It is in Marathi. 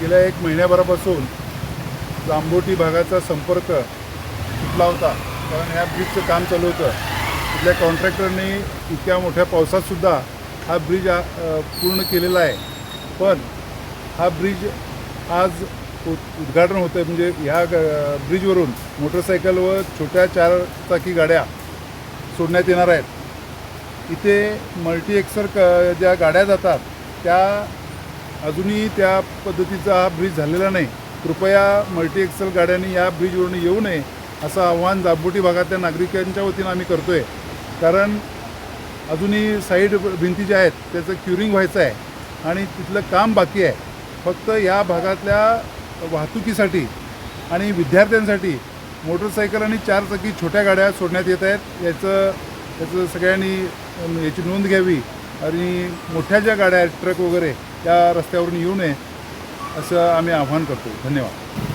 गेल्या एक महिन्याभरापासून जांबोटी भागाचा संपर्क तुटला होता. कारण ह्या ब्रिजचं काम चालू होतं. तिथल्या कॉन्ट्रॅक्टरने इतक्या मोठ्या पावसातसुद्धा हा ब्रिज पूर्ण केलेला आहे. पण हा ब्रिज आज उद- उद्घाटन होतं आहे म्हणजे ह्या ग- ब्रिजवरून मोटरसायकल व छोट्या चार चाकी गाड्या सोडण्यात येणार आहेत. इथे मल्टी एक्सर क ज्या गाड्या जातात त्या अजूनही त्या पद्धतीचा हा ब्रिज झालेला नाही. कृपया मल्टी एक्सेल गाड्यांनी या ब्रिजवरून येऊ नये असं आव्हान जाबोटी भागातल्या नागरिकांच्या वतीनं आम्ही करतो आहे कारण अजूनही साईड भिंती ज्या आहेत त्याचं क्युरिंग व्हायचं आहे आणि तिथलं काम बाकी आहे. फक्त या भागातल्या वाहतुकीसाठी आणि विद्यार्थ्यांसाठी मोटरसायकल आणि चारचाकी छोट्या गाड्या सोडण्यात येत आहेत. याचं याचं सगळ्यांनी याची नोंद घ्यावी. आणि मोठ्या ज्या गाड्या आहेत ट्रक वगैरे त्या रस्त्यावरून येऊ नये असं आम्ही आव्हान करतो. धन्यवाद.